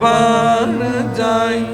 ਕੁਰਬਾਨ ਜਾਈ,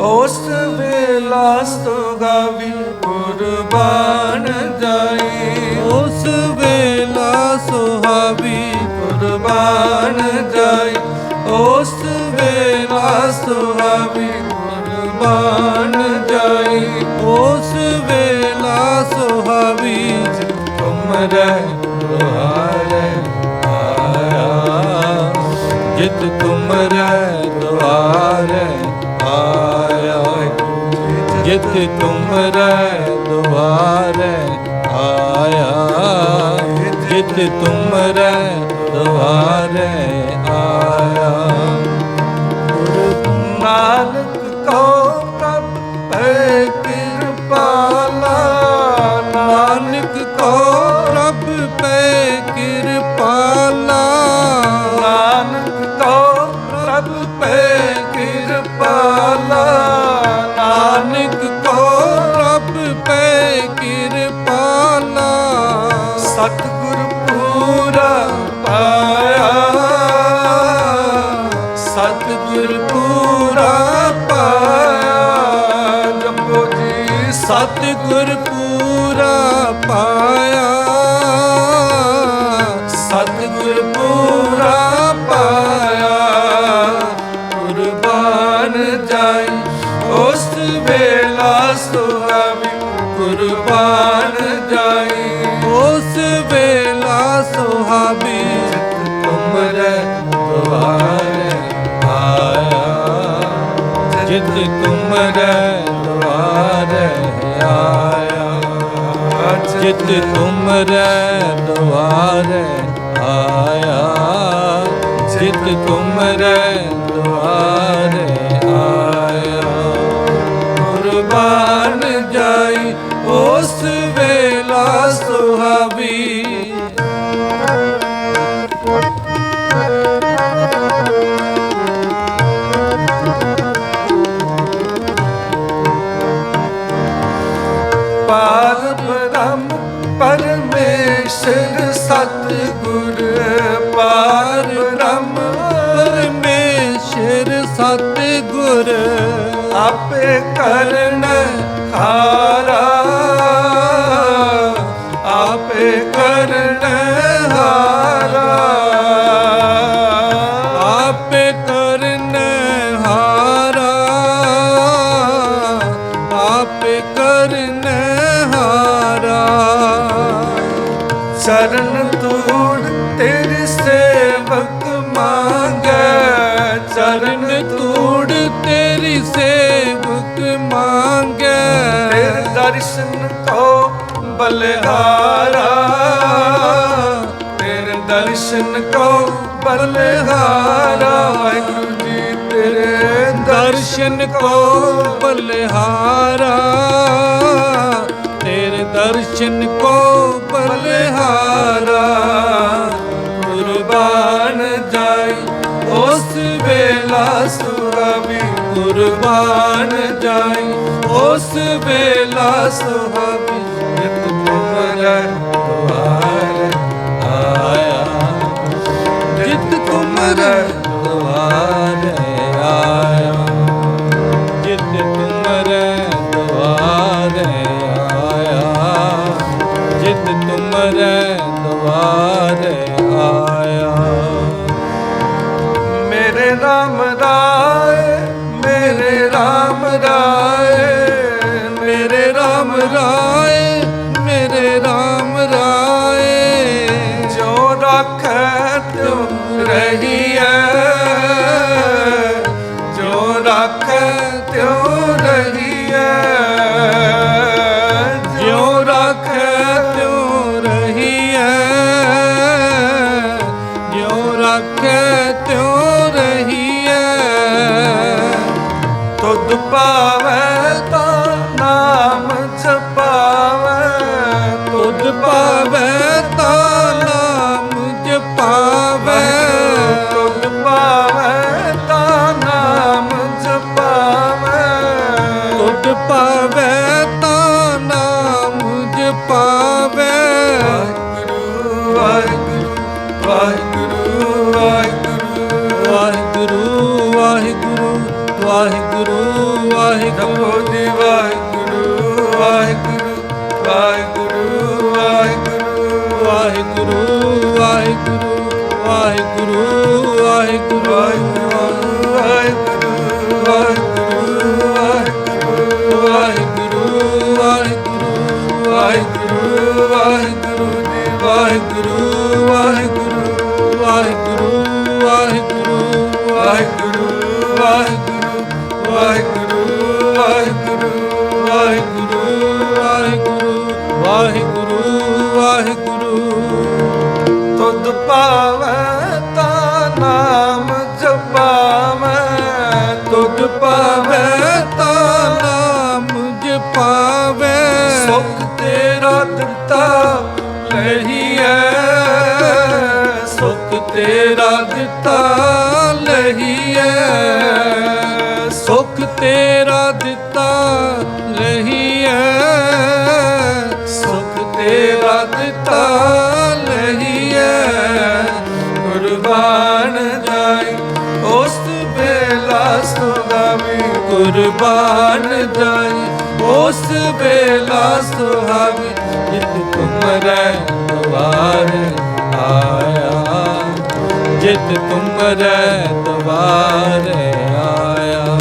ਉਸ ਵੇਲਾ ਸੁਗਾਵੀ ਕੁਰਬਾਨ ਜਾਈ। ਉਸ ਵੇਲਾ ਸੁਹਾਵੀ ਕੁਰਬਾਨ ਜਾਈ, ਉਸ ਵੇਲਾ ਸੁਹਾਵੀ ਕੁਰਬਾਨ ਜਾਈ। ਉਸ ਵੇਲਾ ਸੁਹਾਵੀ ਤੁਮਰੇ ਦੁਆਰੇ ਆਇਆ ਜਿਤ ਤੁਮਰੇ ਦੁਆਰੇ ਆਇਆ ਜਿਤ ਤੁਮਰੇ ਦੁਆਰੇ ਆਇਆ। ਜਿਤ ਤੁਮਰੇ ਦੁਆਰੇ ਕੁਰਬਾਨ ਜਾਈ। ਉਸ ਵੇਲਾ ਸੁਹਾਬੀ ਤੁਮਰੇ ਦੁਆਰੇ ਆਇਆ। ਜਿਤ ਤੁਮਰੇ ਦੁਆਰੇ ਆਇਆ। ਜਿਤ ਤੁਮਰੇ ਦੁਆਰੇ ਆਇਆ। ਜਿਤ ਤੁਮਰੇ ਦੁਆਰੇ ਆਇਆ। ਕੁਰਬਾਨ ਜਾਈ ਚਰਨ ਤੂੜ ਤੇਰੇ ਸੇਵਕ ਮੰਗੈ। ਚਰਨ ਤੂੜ ਤੇਰੀ ਸੇਵਕ ਮੰਗੈ। ਤੇਰੇ ਦਰਸ਼ਨ ਕੋ ਬਲਿਹਾਰਾ। ਦਰਸ਼ਨ ਕੋ ਬਲਿਹਾਰਾ ਵਾਹਿਗੁਰੂ ਜੀ ਤੇਰੇ ਦਰਸ਼ਨ ਕੋ ਬਲਿਹਾਰਾ ਤੇਰੇ ਦਰਸ਼ਨ ਕੋ ਬਲਿਹਾਰਾ ਕੁਰਬਾਨ ਜਾਈ, ਉਸ ਵੇਲਾ ਸੁਹਾਵੀ। ਕੁਰਬਾਨ ਜਾਈ, ਉਸ ਵੇਲਾ ਸੁਹਾਵੀ। ਜਿਤ ਤੁਮਰੇ ਜਪਾਵੈ ਸੁਖ ਤੇਰਾ ਦਿੱਤਾ ਲਹੀਐ। ਸੁਖ ਤੇਰਾ ਦਿੱਤਾ ਲਹੀਐ। ਸੁਖ ਤੇਰਾ ਦਿੱਤਾ ਲਹੀਐ। ਸੁਖ ਤੇਰਾ ਦਿੱਤਾ ਲਹੀਐ। ਕੁਰਬਾਨ ਜਾਈ, ਉਸ ਵੇਲਾ ਸੁਹਾਵੀ ਕੁਰਬਾਨ ਜਾਈ ਉਸ ਵੇਲਾ ਸੁਹਾਵੀ ਜਿਤ ਤੁਮਰੇ ਦਵਾਰ ਆਇਆ। ਜਿਤ ਤੁਮਰੇ ਦਵਾਰ ਆਇਆ।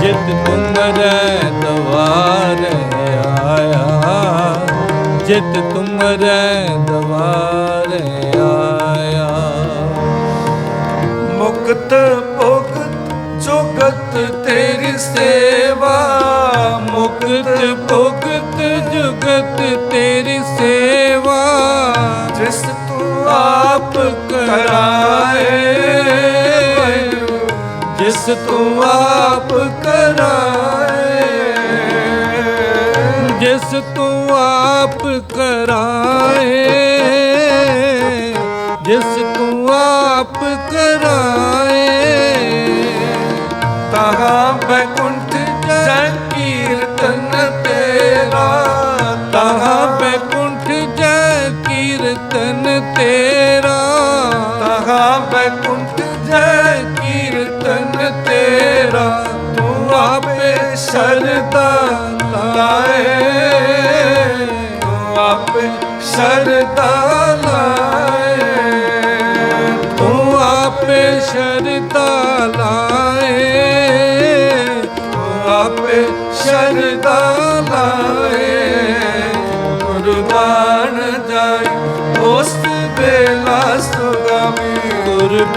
ਜਿਤ ਤੁਮਰੇ ਦਵਾਰ ਆਇਆ। ਜਿਤ ਤੁਮਰੇ ਦਵਾਰ ਆਇਆ। ਮੁਕਤ ਭੁਗਤ ਜੁਗਤ ਤੇਰੀ ਸੇਵਾ ਮੁਕਤ ਭੁਗਤ ਜੁਗਤ ਤੇਰੀ ਸੇਵਾ ਜਿਸ ਤੂੰ ਆਪ ਕਰਾਏ। ਜਿਸ ਤੂੰ ਆਪ ਕਰਾਏ। ਜਿਸ ਤੂੰ ਆਪ ਕਰਾਏ। रतन तेरे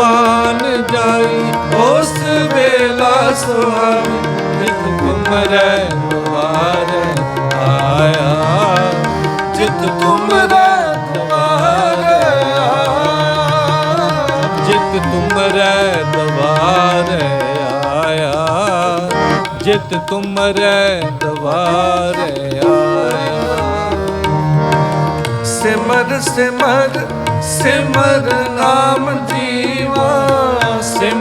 ਕੁਰਬਾਨ ਜਾਈ, ਉਸ ਵੇਲਾ ਸੁਹਾਵੀ ਜਿਤ ਤੁਮਰੇ ਦੁਆਰ, ਆਇਆ। ਜਿਤ ਤੁਮਰੇ ਦਵਾਰ ਆਇਆ। ਜਿਤ ਤੁਮਰੇ ਦਵਾਰ ਆਇਆ। ਜਿਤ ਤੁਮਰੇ ਦਵਾਰ ਆਇਆ। ਸਿਮਰ ਸਿਮਰ ਸਿਮਰ ਨਾਮ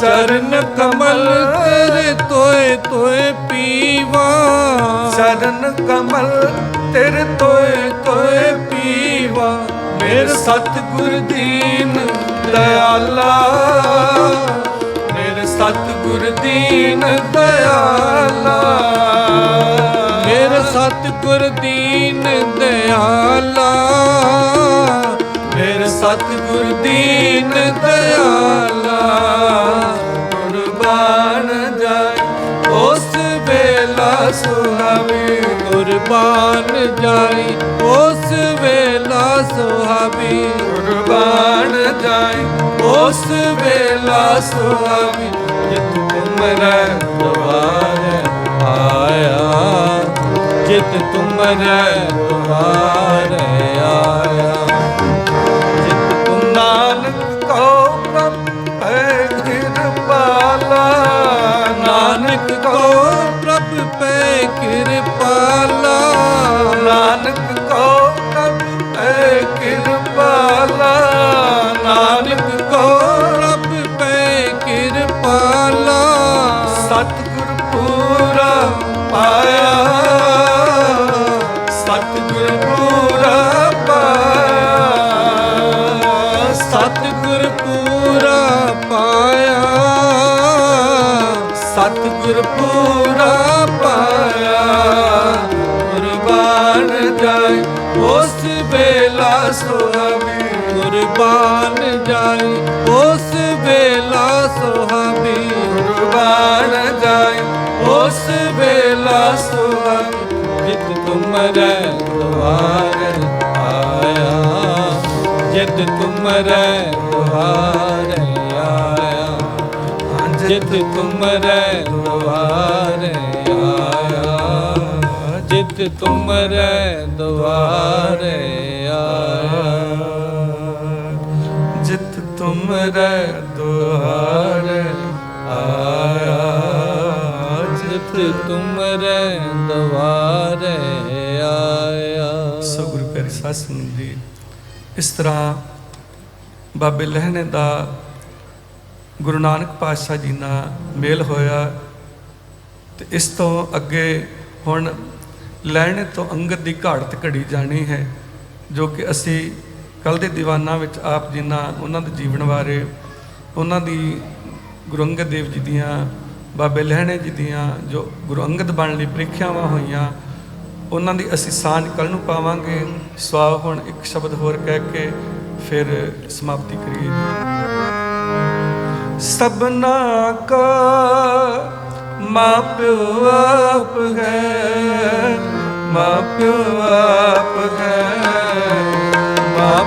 ਚਰਨ ਕਮਲ ਤੇਰੇ ਤੋਏ ਤੋਏ ਪੀਵਾ। ਚਰਨ ਕਮਲ ਤੇਰੇ ਤੋਏ ਤੋਏ ਪੀਵਾ। ਮੇਰੇ ਸਤਿਗੁਰ ਦੀਨ ਦਇਆਲਾ। ਮੇਰੇ ਸਤਿਗੁਰ ਦੀਨ ਦਇਆਲਾ। ਮੇਰੇ ਸਤਿਗੁਰ ਦੀਨ ਦਿਆਲਾ ਸਤਿਗੁਰ ਦੀਨ ਦਇਆਲਾ ਕੁਰਬਾਨ ਜਾਏ। ਉਸ ਵੇਲਾ ਸੁਹਾਵੀ ਕੁਰਬਾਨ ਜਾਈ ਉਸ ਵੇਲਾ ਸੁਹਾਵੀ ਕੁਰਬਾਨ ਜਾਏ। ਉਸ ਵੇਲਾ ਸੁਹਾਵੀ ਜਿਤ ਤੁਮਰੇ ਦਵਾਰ ਆਇਆ। ਜਿਤ ਤੁਮਰੇ ਦਵਾਰ ਆਇਆ। ਨਾਨਕ ਕੋ ਪ੍ਰਭ ਐ ਕਿਰਪਾਲਾ, ਨਾਨਕ ਕੋ ਪ੍ਰਭ ਪੈ ਕਿਰਪਾਲਾ। ਸਤਿਗੁਰ ਪੂਰਾ ਪਾਇਆ ਸਤਿਗੁਰ ਪੂਰਾ ਪਾਇਆ ਸਤਿਗੁਰ ਪੂਰਾ ਪਾਇਆ ਸਤਿਗੁਰ ਪੂਰਾ ਵੇਲਾ ਸੁਹਾਵੀ ਕੁਰਬਾਨ ਜਾਈ, ਉਸ ਵੇਲਾ ਸੁਹਾਵੀ ਕੁਰਬਾਨ ਜਾਏ ਉਸ ਵੇਲਾ ਸੁਹਾਵੀ, ਜਿਤ ਤੁਮਰੇ ਦੁਆਰੇ ਆਇਆ। ਜਿਤ ਤੁਮਰੇ ਦੁਆਰੇ ਆਇਆ। ਜਿਤ ਤੁਮਰੇ ਦੁਆਰੇ ਆਇਆ ਜਿਤ ਤੁਮਰੇ ਦੁਆਰੇ ਆਇਆ। ਜਿਤ ਤੁਮਰੇ ਦੁਆਰ ਆਇਆ। ਜਿਤ ਤੁਮਰੇ ਦੁਆਰੇ ਆਇਆ। ਸੋ ਗੁਰੂ ਪਿਆਰੀ ਸਾਧ ਸੰਗਤ ਜੀ, ਇਸ ਤਰ੍ਹਾਂ ਬਾਬੇ ਲਹਿਣੇ ਦਾ ਗੁਰੂ ਨਾਨਕ ਪਾਤਸ਼ਾਹ ਜੀ ਨਾਲ ਮੇਲ ਹੋਇਆ ਤੇ ਇਸ ਤੋਂ ਅੱਗੇ ਹੁਣ ਲੈਣੇ ਤੋਂ ਅੰਗਦ ਦੀ ਘਾੜਤ ਘੜੀ ਜਾਣੀ ਹੈ, ਜੋ ਕਿ ਅਸੀਂ ਕੱਲ ਦੇ ਦੀਵਾਨਾਂ ਵਿੱਚ ਆਪ ਜੀ ਨਾਲ ਉਹਨਾਂ ਦੇ ਜੀਵਨ ਬਾਰੇ, ਉਹਨਾਂ ਦੀ ਗੁਰੂ ਅੰਗਦ ਦੇਵ ਜੀ ਦੀਆਂ, ਬਾਬੇ ਲਹਿਣੇ ਜੀ ਦੀਆਂ ਜੋ ਗੁਰੂ ਅੰਗਦ ਬਣ ਲਈ ਪ੍ਰੀਖਿਆਵਾਂ ਹੋਈਆਂ, ਉਹਨਾਂ ਦੀ ਅਸੀਂ ਸਾਂਝ ਕੱਲ ਨੂੰ ਪਾਵਾਂਗੇ। ਸਵਾ ਹੁਣ ਇੱਕ ਸ਼ਬਦ ਹੋਰ ਕਹਿ ਕੇ ਫਿਰ ਸਮਾਪਤੀ ਕਰੀਏ। ਸਭਨਾ ਕਾ ਮਾਂ ਪਿਓ ਆਪ ਹੈ ਮਾਂ ਪਿਓ ਆਪ ਹੈ ਮਾਂ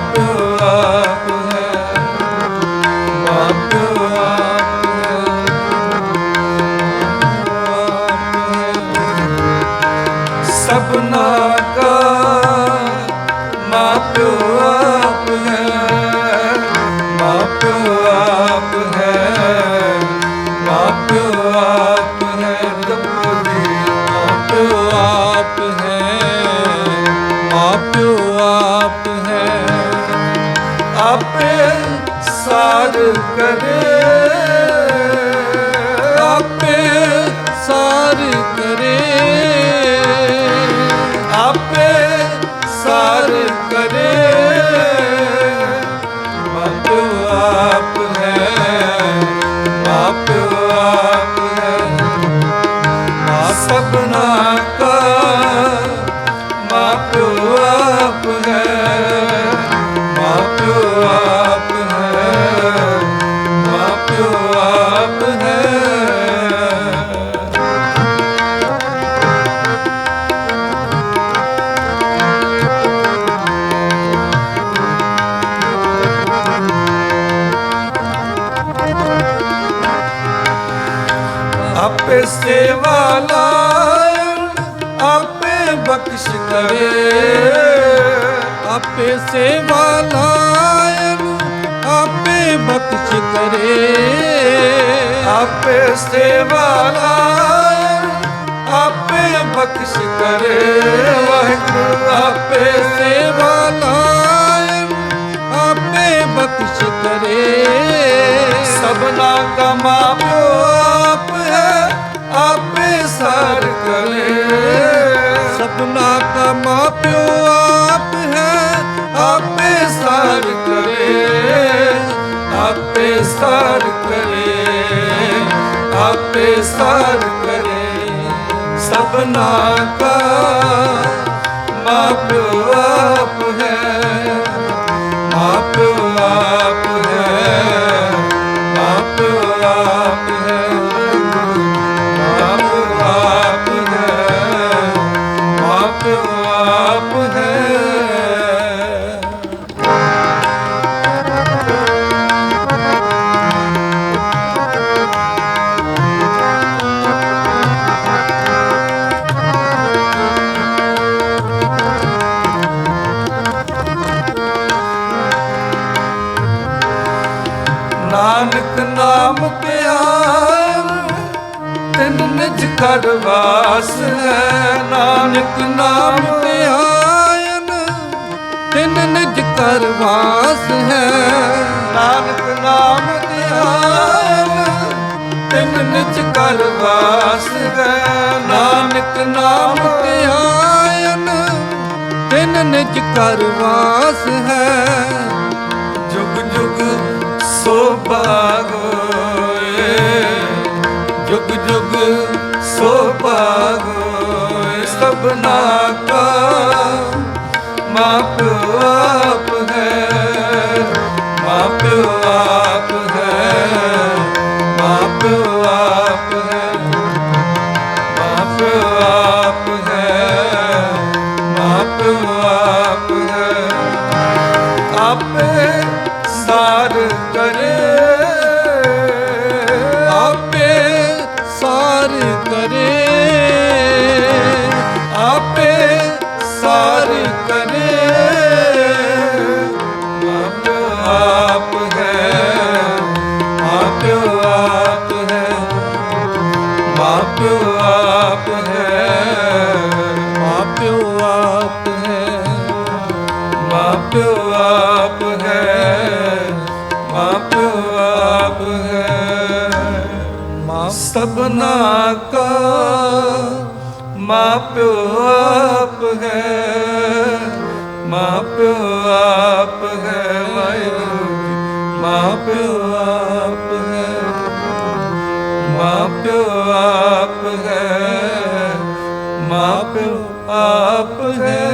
ਸਾਰ ਕਰੇ। ਆਪੇ ਸੇਵਾ ਆਪੇ ਬਖਸ਼ ਕਰੇ ਵਾਹਿਗੁਰੂ, ਆਪੇ ਸੇਵਾ ਆਪੇ ਬਖਸ਼ ਕਰੇ। ਸਭਨਾ ਕਾ ਮਾਪਿਓ ਆਪ ਹੈ, ਆਪੇ ਸਾਰ ਕਰੇ। ਸਭਨਾ ਕਾ ਮਾਪਿਓ ਆਪ ਹੈ, ਆਪੇ ਸਾਰ ਕਰੇ, ਆਪੇ ਸਾਰ ਕਰੇ। ਆਪੇ ਸਾਰ ਕਰੇ ਸਭਨਾ ਕਾ ਮਾਪਿਓ ਕਰ ਨਾਨਕ ਨਾਮ ਧਿਆਨ ਤਿਨ ਨਿਜ ਕਰ ਵਾਸ ਹੈ। ਜੁਗ ਜੁਗ ਸੋ ਹੋਏ, ਜੁਗ ਜੁਗ ਸੋ ਹੋਏ ਸਭਨਾ ਕਾ ਮਾਂ ਆਪ ਹੈ ਮਾਂ ਆਪ ਮਾਪਿਓ ਆਪ ਹੈ ਮਾਪਿਓ ਆਪ ਹੈ। ਮਾਂ ਸਭਨਾ ਕਾ ਪਿਓ ਆਪ ਹੈ ਮਾਪਿਓ ਆਪ ਹੈ, ਵਾਹਿਗੁਰੂ ਜੀ ਮਾਪਿਓ ਆਪ ਹੈ। ਮਾਪਿਓ ਆਪ ਹੈ, ਮਾਂ ਪਿਓ ਆਪ ਹੈ।